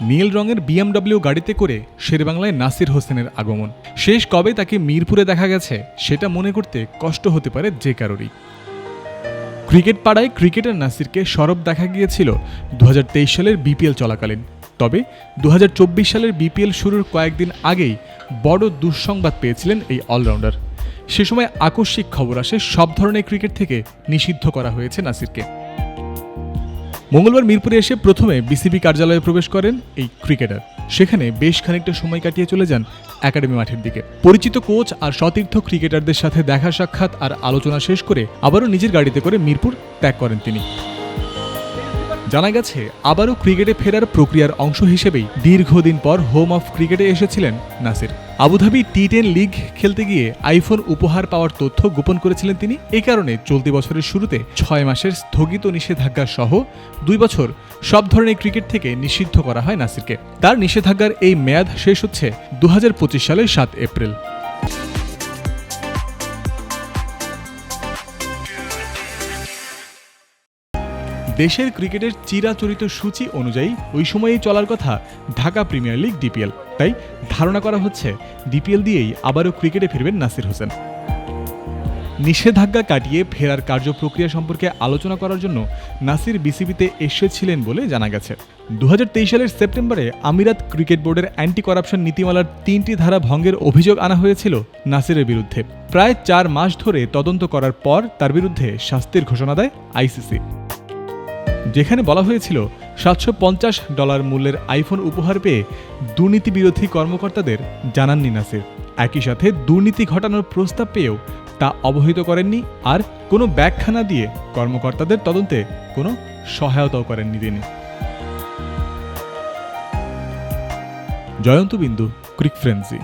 নীল রঙের বিএমডব্লিউ গাড়িতে করে শেরবাংলায় নাসির হোসেনের আগমন। শেষ কবে তাকে মিরপুরে দেখা গেছে, সেটা মনে করতে কষ্ট হতে পারে যে কারোরই। ক্রিকেট পাড়ায় ক্রিকেটার নাসিরকে সরব দেখা গিয়েছিল দু হাজার তেইশ সালের বিপিএল চলাকালীন। তবে দু হাজার চব্বিশ সালের বিপিএল শুরুর কয়েকদিন আগেই বড় দুঃসংবাদ পেয়েছিলেন এই অলরাউন্ডার। সে সময় আকস্মিক খবর আসে সব ধরনের ক্রিকেট থেকে নিষিদ্ধ করা হয়েছে নাসিরকে। মঙ্গলবার মিরপুরে এসে প্রথমে বিসিবি কার্যালয়ে প্রবেশ করেন এই ক্রিকেটার। সেখানে বেশ খানিকটা সময় কাটিয়ে চলে যান একাডেমি মাঠের দিকে। পরিচিত কোচ আর সতীর্থ ক্রিকেটারদের সাথে দেখা সাক্ষাৎ আর আলোচনা শেষ করে আবারও নিজের গাড়িতে করে মিরপুর ত্যাগ করেন তিনি। জানা গেছে, আবারও ক্রিকেটে ফেরার প্রক্রিয়ার অংশ হিসেবেই দীর্ঘদিন পর হোম অফ ক্রিকেটে এসেছিলেন Nasir. Abu Dhabi T ten league খেলতে গিয়ে আইফোন উপহার পাওয়ার তথ্য গোপন করেছিলেন তিনি। এ কারণে চলতি বছরের শুরুতে ছয় মাসের স্থগিত নিষেধাজ্ঞা সহ দুই বছর সব ধরনের ক্রিকেট থেকে নিষিদ্ধ করা হয় নাসিরকে। তার নিষেধাজ্ঞার এই মেয়াদ শেষ হচ্ছে দু হাজার পঁচিশ সালের সাত এপ্রিল। দেশের ক্রিকেটের চিরাচরিত সূচি অনুযায়ী ওই সময়েই চলার কথা ঢাকা প্রিমিয়ার লিগ ডিপিএল। তাই ধারণা করা হচ্ছে ডিপিএল দিয়েই আবারও ক্রিকেটে ফিরবেন নাসির হোসেন। নিষেধাজ্ঞা কাটিয়ে ফেরার কার্যপ্রক্রিয়া সম্পর্কে আলোচনা করার জন্য নাসির বিসিবিতে এসেছিলেন বলে জানা গেছে। দু হাজার তেইশ সালের সেপ্টেম্বরে আমিরাত ক্রিকেট বোর্ডের অ্যান্টি করাপশন নীতিমালার তিনটি ধারা ভঙ্গের অভিযোগ আনা হয়েছিল নাসিরের বিরুদ্ধে। প্রায় চার মাস ধরে তদন্ত করার পর তার বিরুদ্ধে শাস্তির ঘোষণা দেয় আইসিসি। যেখানে বলা হয়েছিল সাতশো পঞ্চাশ ডলার মূল্যের আইফোন উপহার পেয়ে দুর্নীতি বিরোধী কর্মকর্তাদের জানাননি নাসির। একই সাথে দুর্নীতি ঘটানোর প্রস্তাব পেয়েও তা অবহিত করেননি আর কোনো ব্যাখ্যা না দিয়ে কর্মকর্তাদের তদন্তে কোনো সহায়তাও করেননি তিনি। জয়ন্ত বিন্দু, ক্রিক ফ্রেন্সি।